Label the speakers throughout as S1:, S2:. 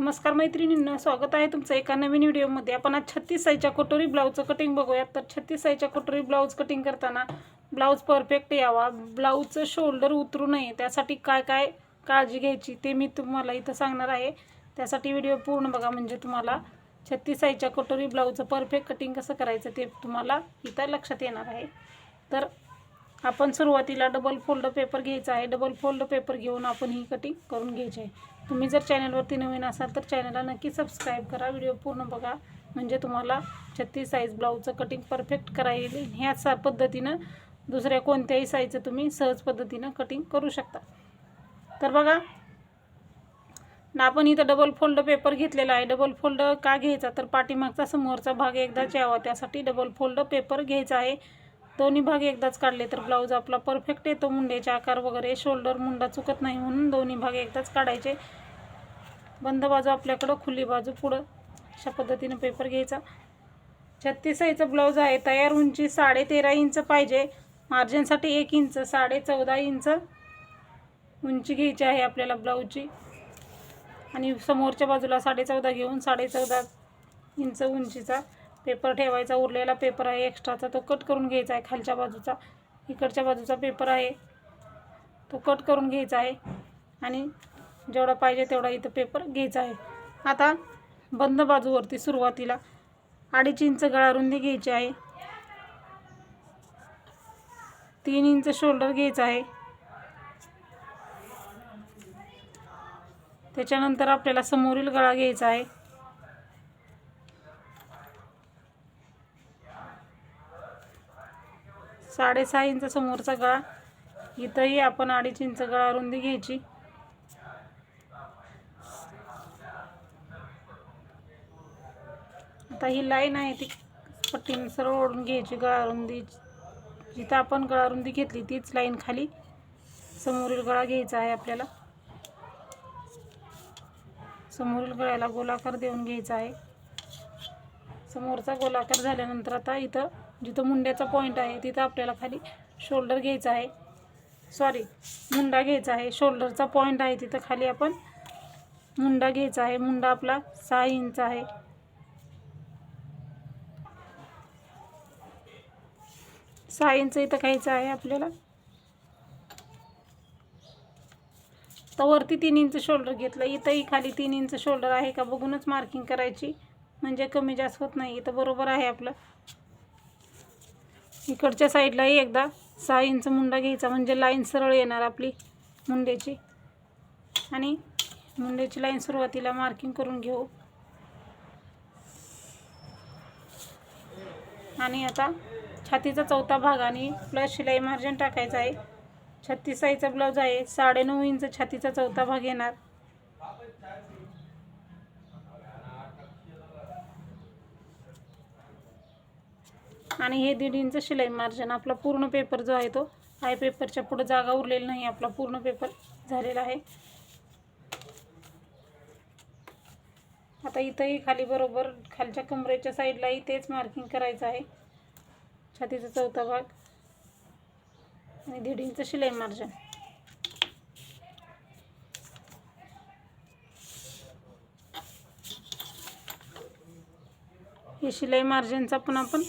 S1: नमस्कार मैत्रिणींना स्वागत आहे तुमचं एका नवीन व्हिडिओमध्ये. आपण आज छत्तीस साईच्या कटोरी ब्लाऊजचं कटिंग बघूयात. तर छत्तीस साईच्या कटोरी ब्लाऊज कटिंग करताना ब्लाऊज परफेक्ट यावा. ब्लाऊजचं शोल्डर उतरू नये. त्यासाठी काय काय काळजी घ्यायची ते मी तुम्हाला इथं सांगणार आहे. त्यासाठी व्हिडिओ पूर्ण बघा. म्हणजे तुम्हाला छत्तीस साईच्या कटोरी ब्लाऊजचं परफेक्ट कटिंग कसं करायचं ते तुम्हाला इथं लक्षात येणार आहे. तर आपण सुरुवातीला डबल फोल्ड पेपर घ्यायचा आहे. डबल फोल्ड पेपर घेऊन आपण ही कटिंग करून घ्यायची आहे. तुम्ही जर चॅनलवरती नवीन असाल तर चॅनलला नक्की सबस्क्राईब करा. व्हिडिओ पूर्ण बघा. म्हणजे तुम्हाला छत्तीस साईज ब्लाऊजचं कटिंग परफेक्ट करा येईल. ह्याच सा- पद्धतीनं दुसऱ्या कोणत्याही साईजचं तुम्ही सहज पद्धतीनं कटिंग करू शकता. तर बघा. ना आपण इथं डबल फोल्ड पेपर घेतलेला आहे. डबल फोल्ड का घ्यायचा? तर पाठीमागचा समोरचा भाग एकदाच यावा. त्यासाठी डबल फोल्ड पेपर घ्यायचा आहे. दोन्ही भाग एकदाच काढले तर ब्लाऊज आपला परफेक्ट येतो मुंड्याचे आकार वगैरे. शोल्डर मुंडा चुकत नाही म्हणून दोन्ही भाग एकदाच काढायचे. बंद बाजू आपल्याकडं खुली बाजू पुढं. अशा पद्धतीनं पेपर घ्यायचा. छत्तीस साईजचा ब्लाऊज आहे. तयार उंची साडे तेरा इंच पाहिजे. मार्जिनसाठी एक इंच साडे चौदा इंच उंची घ्यायची आहे आपल्याला ब्लाऊजची आणि समोरच्या बाजूला साडे चौदा घेऊन साडे चौदा इंच उंचीचा पेपर ठेवायचा उरलेला पेपर आहे एक्स्ट्राचा तो कट करून घ्यायचा आहे खालच्या बाजूचा. इकडच्या बाजूचा पेपर आहे. तो कट करून घ्यायचा आहे. आणि जेवढा पाहिजे तेवढा इथं पेपर घ्यायचा आहे. आता बंद बाजूवरती सुरुवातीला अडीच इंच गळा रुंदी घ्यायची आहे. तीन इंच शोल्डर घ्यायचा आहे. त्याच्यानंतर आपल्याला समोरील गळा घ्यायचा आहे. साडेसहा इंच समोरचा गळा. इथंही आपण अडीच इंच गळा रुंदी घ्यायची. आता ही लाईन आहे ती पट्टीने सरळ ओढून घ्यायची गळा रुंदी. जिथं आपण गळा रुंदी घेतली तीच लाईन खाली समोरील गळा घ्यायचा आहे आपल्याला. समोरील गळ्याला गोलाकार देऊन घ्यायचा आहे. समोरचा गोलाकार झाल्यानंतर आता इथं जिथं मुंड्याचा पॉईंट आहे तिथं आपल्याला खाली शोल्डर घ्यायचा आहे. सॉरी मुंडा घ्यायचा आहे. शोल्डरचा पॉईंट आहे तिथं खाली आपण मुंडा घ्यायचा आहे. मुंडा आपला सहा इंच आहे. सहा इंच इथं घ्यायचं आहे आपल्याला. तर वरती तीन इंच शोल्डर घेतलं. इथंही खाली तीन इंच शोल्डर आहे का? बघूनच मार्किंग करायची. म्हणजे कमी जास्त होत नाही. इथं बरोबर आहे आपलं. इकडच्या साईडलाही एकदा सहा इंच मुंडा घ्यायचा म्हणजे लाईन सरळ येणार आपली मुंड्याची आणि मुंड्याची लाईन सुरुवातीला मार्किंग करून घेऊ. आणि आता छातीचा चौथा भाग आणि प्लस शिलाई मार्जिन टाकायचं आहे. छत्तीस साईजचा ब्लाऊज आहे. साडेनऊ इंच छातीचा चौथा भाग येणार. आणि हे दीड इंच शिलाई मार्जिन आपला पूर्ण पेपर जो आहे तो आय पेपरच्या पुढं जागा उरलेली नाही आपला पूर्ण पेपर झालेला आहे. आता इथंही खाली बरोबर खालच्या कमरेच्या साईडलाही तेच मार्किंग करायचं आहे. छातीचा चौथा भाग आणि दीड इंच शिलाई मार्जिन हे शिलाई मार्जिनचा पण आपण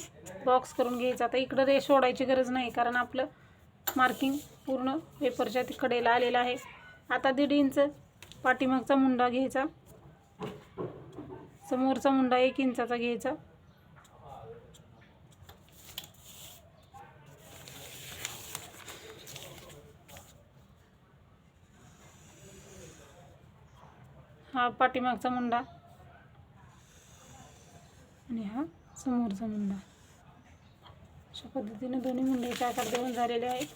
S1: बॉक्स करून घ्यायचा. आता इकडं रेश ओढायची गरज नाही कारण आपलं मार्किंग पूर्ण पेपरच्या तिकडेला आलेलं आहे. आता दीड इंच पाठीमागचा मुंडा घ्यायचा. समोरचा मुंडा एक इंचाचा घ्यायचा. हा पाठीमागचा मुंडा. आणि हा समोरचा मुंडा. अशा पद्धतीने दोन्ही मुंड्याचे आकार देऊन झालेले आहेत.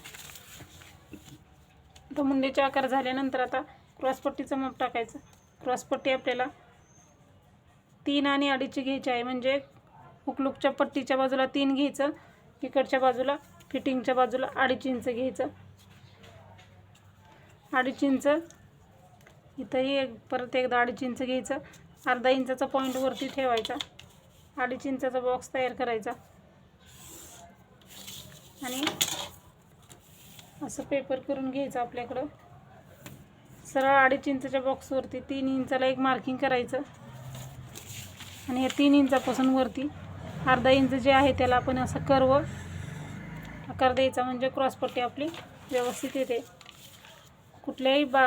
S1: तर मुंड्याचे आकार झाल्यानंतर आता क्रॉसपट्टीचं माप टाकायचं. क्रॉसपट्टी आपल्याला तीन आणि अडीचची घ्यायची आहे. म्हणजे हुकलुकच्या पट्टीच्या बाजूला तीन घ्यायचं इकडच्या बाजूला फिटिंगच्या बाजूला अडीच इंच घ्यायचं. अडीच इंच इथंही एक परत एकदा अडीच इंच घ्यायचं. अर्धा इंचाचा पॉईंट वरती ठेवायचा. अडीच इंचाचा बॉक्स तयार करायचा. आणि असं पेपर करून घ्यायचं आपल्याकडं. सरळ अडीच इंचच्या बॉक्सवरती तीन इंचाला एक मार्किंग करायचं. आणि ह्या तीन इंचापासून वरती अर्धा इंच जे आहे त्याला आपण असं कर्व आकार द्यायचा म्हणजे क्रॉसपट्टी आपली व्यवस्थित येते. कुठल्याही बा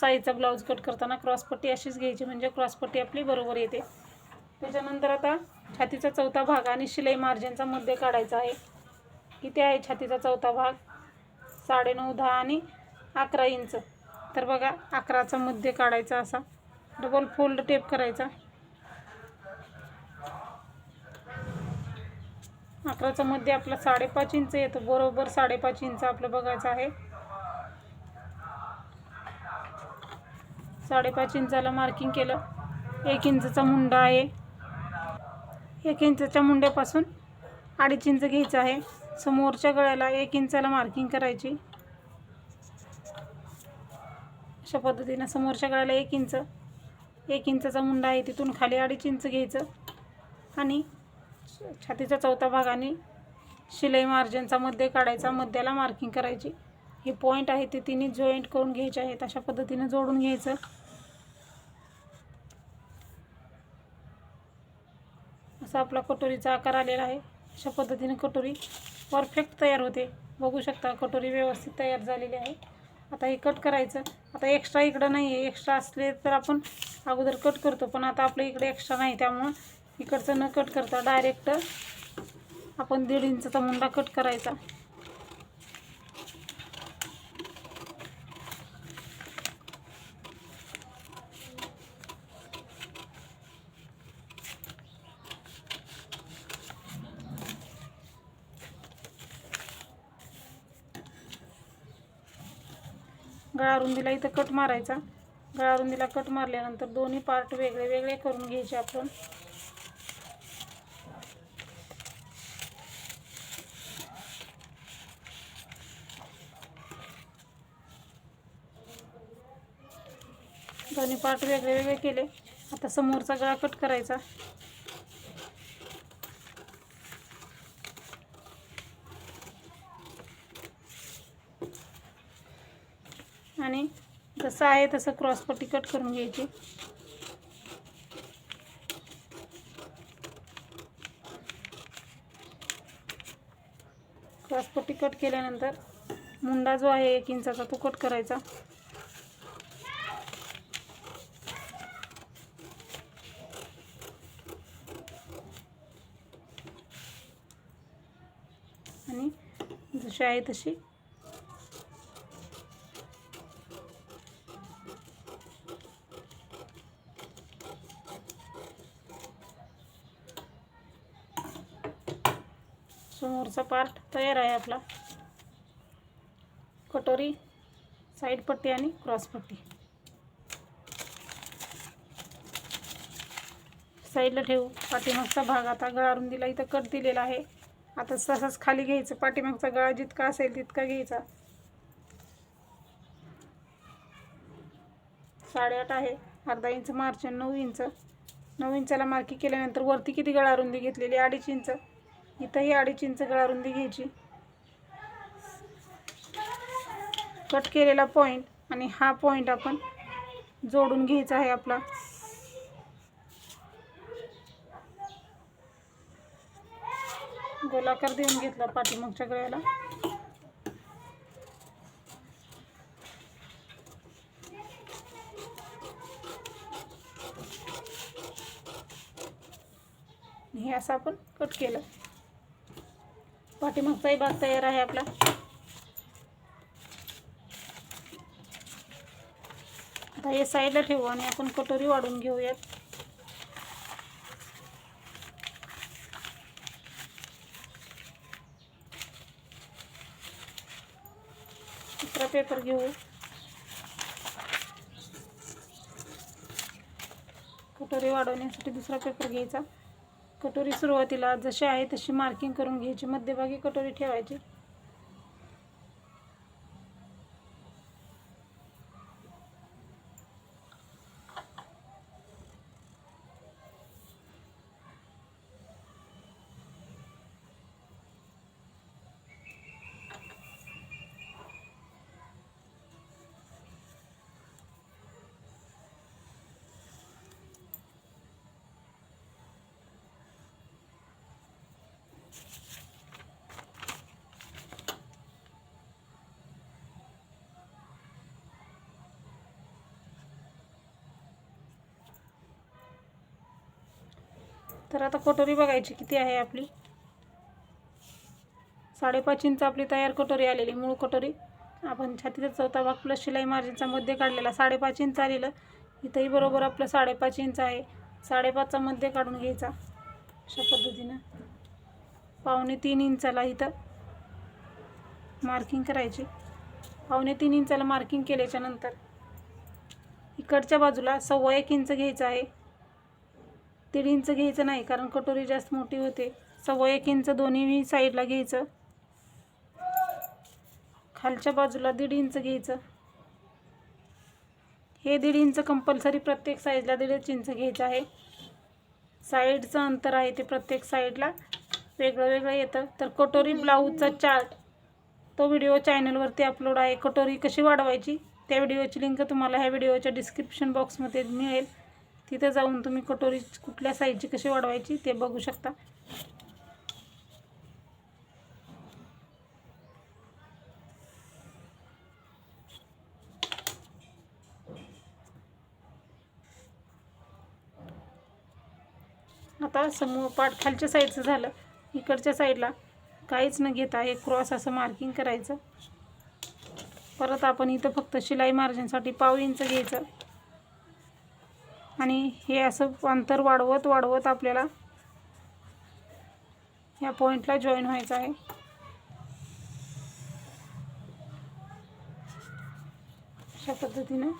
S1: साईजचा ब्लाऊज कट करताना क्रॉसपट्टी अशीच घ्यायची म्हणजे क्रॉसपट्टी आपली बरोबर येते. त्याच्यानंतर आता छातीचा चौथा भाग आणि शिलाई मार्जिनचा मध्य काढायचा आहे. किती आहे छातीचा चौथा भाग साडेनऊ दहा आणि अकरा इंच. तर बघा अकराचा मध्य काढायचा असा. डबल फोल्ड टेप करायचा. अकराचा मध्य आपला साडेपाच इंच येतो. बरोबर साडेपाच इंच आपलं बघायचं आहे. साडेपाच इंचाला मार्किंग केलं. एक इंचचा मुंडा आहे. एक इंचच्या मुंड्यापासून अडीच इंच घ्यायचं आहे. समोरच्या गळ्याला एक इंचाला मार्किंग करायची. अशा पद्धतीनं समोरच्या गळ्याला एक इंच एक इंचाचा मुंडा आहे तिथून खाली अडीच इंच घ्यायचं. आणि छातीचा चौथा भाग आणि शिलाई मार्जिनचा मध्ये काढायचा मध्याला मार्किंग करायची. हे पॉईंट आहे ते तिने जॉईंट करून घ्यायचे आहेत अशा पद्धतीनं जोडून घ्यायचं. असा आपला कटोरीचा आकार आलेला आहे. अशा पद्धतीने कटोरी परफेक्ट तयार होते. बघू शकता कटोरी व्यवस्थित तयार झालेली आहे. आता हे कट करायचं. आता एक्स्ट्रा इकडं नाही आहे. एक्स्ट्रा असले तर आपण अगोदर कट करतो. पण आता आपल्या इकडे एक्स्ट्रा नाही. त्यामुळं इकडचं न कट करता डायरेक्ट आपण दीड इंचचा मुंडा कट करायचा. गळा रुंदीला इथं कट मारायचा. गळा रुंदीला कट मारल्यानंतर दोन्ही पार्ट वेगळे वेगळे करून घ्यायचे आपण. दोन्ही पार्ट वेगळे वेगळे केले. आता समोरचा गळा कट करायचा. आणि जसं आहे तसं क्रॉसपट्टी कट करून घ्यायची. क्रॉसपट्टी कट केल्यानंतर मुंडा जो आहे एक इंचाचा तो कट करायचा. आणि जशी आहे तशी समोरचा पार्ट तयार आहे आपला. कटोरी साईड पट्टी आणि क्रॉस पट्टी. साईडला ठेवू. पाठीमागचा भाग आता गळारून दिला इथं कट दिलेला आहे. आता तसाच खाली घ्यायचं. पाठीमागचा गळा जितका असेल तितका घ्यायचा. साडेआठ आहे. अर्धा इंच मार्च नऊ इंच. नऊ इंचाला मार्की केल्यानंतर वरती किती गळा रुंदी घेतलेली? अडीच इंच. इथंही अडीच इंच गळा रुंदी घ्यायची. कट केलेला पॉईंट आणि हा पॉईंट आपण जोडून घ्यायचा आहे आपला. गोलाकार देऊन घेतला पाठीमागच्या गळ्याला. हे असं आपण कट केलं. पाठीमागचाही भाग तयार आहे आपला. आता हे साईडला ठेवू आणि आपण कटोरी वाढून घेऊयात. दुसरा पेपर घेऊ. कटोरी वाढवण्यासाठी दुसरा पेपर घ्यायचा. कटोरी सुरुवातीला जशी आहे तशी मार्किंग करून घ्यायची. मध्यभागी कटोरी ठेवायची. तर आता कटोरी बघायची किती आहे आपली. साडेपाच इंच आपली तयार कटोरी आलेली मूळ कटोरी. आपण छातीचा चौथा भाग प्लस शिलाई मार्जिनचा मध्ये काढलेला. साडेपाच इंच आलेलं. इथंही बरोबर आपलं साडेपाच इंच आहे. साडेपाचचा मध्य काढून घ्यायचा. अशा पद्धतीनं. पावणे तीन इंचाला इथं मार्किंग करायची. पावणे तीन इंचाला मार्किंग केल्याच्यानंतर इकडच्या बाजूला सव्वा एक इंच घ्यायचं आहे. दीड इंच घ्यायचं नाही कारण कटोरी जास्त मोठी होते. सव्वा एक इंच दोन्ही साईडला घ्यायचं. खालच्या बाजूला दीड इंच घ्यायचं. हे दीड इंच कंपल्सरी प्रत्येक साईजला दीडच इंच घ्यायचं आहे. साईडचं अंतर आहे ते प्रत्येक साईडला वेगळं वेगळं येतं. तर कटोरी ब्लाऊजचा चार्ट तो व्हिडिओ चॅनलवरती अपलोड आहे. कटोरी कशी वाढवायची त्या व्हिडिओची लिंक तुम्हाला ह्या व्हिडिओच्या डिस्क्रिप्शन बॉक्समध्ये मिळेल. तिथं जाऊन तुम्ही कटोरी कुठल्या साईजची कशी वाढवायची ते बघू शकता. आता समोर पाठ खालच्या साईडचं झालं. इकडच्या साईडला काहीच न घेता एक क्रॉस असं मार्किंग करायचं. परत आपण इथं फक्त शिलाई मार्जिनसाठी पाव इंच घ्यायचं. आणि हे असं अंतर वाढवत वाढवत आपल्याला या पॉईंटला जॉईन व्हायचं आहे. अशा पद्धतीनं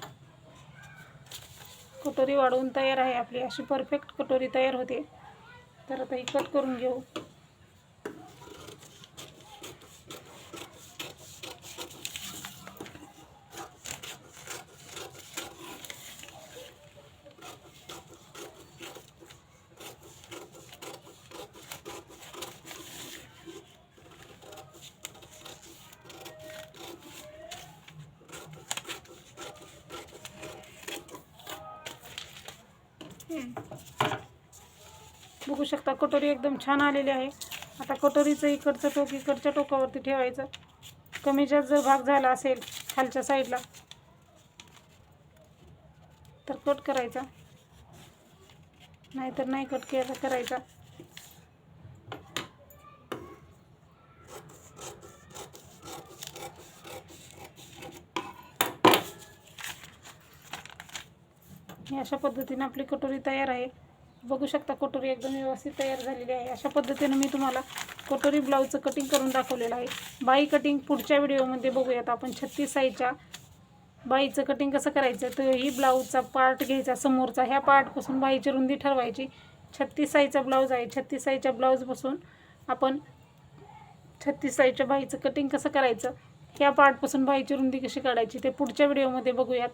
S1: कटोरी वाढवून तयार आहे आपली. अशी परफेक्ट कटोरी तयार होते. तर आता ही कट करून घेऊ. बघू शकता कटोरी एकदम छान आलेली आहे. आता कटोरीचं इकडचं टोक इकडच्या टोकावरती ठेवायचं. कमी जास्त जर भाग झाला असेल खालच्या साईडला तर कट करायचा. नाहीतर नाही कट केला करायचा. ही अशा पद्धतीने आपली कटोरी तयार आहे. बघू शकता कटोरी एकदम व्यवस्थित तयार झालेली आहे. अशा पद्धतीने मी तुम्हाला कटोरी ब्लाऊजचं कटिंग करून दाखवलेलं आहे. बाई कटिंग पुढच्या व्हिडिओमध्ये बघूयात आपण. छत्तीस साईजच्या बाईचं कटिंग कसं करायचं? तर ही ब्लाऊजचा पार्ट घ्यायचा समोरचा. ह्या पार्टपासून बाईची रुंदी ठरवायची. छत्तीस साईजचा ब्लाऊज आहे. छत्तीस साईजच्या ब्लाऊजपासून आपण छत्तीस साईजच्या बाईचं कटिंग कसं करायचं? ह्या पार्टपासून बाईची रुंदी कशी काढायची ते पुढच्या व्हिडिओमध्ये बघूयात.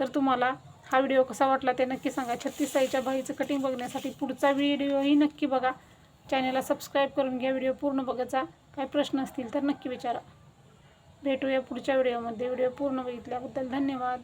S1: तर तुम्हाला हा व्हिडिओ कसा वाटला ते नक्की सांगा. छत्तीस साईच्या बाईचं कटिंग बघण्यासाठी पुढचा व्हिडिओही नक्की बघा. चॅनलला सबस्क्राईब करून घ्या व्हिडिओ पूर्ण बघायचा. काय प्रश्न असतील तर नक्की विचारा. भेटूया पुढच्या व्हिडिओमध्ये. व्हिडिओ पूर्ण बघितल्याबद्दल धन्यवाद.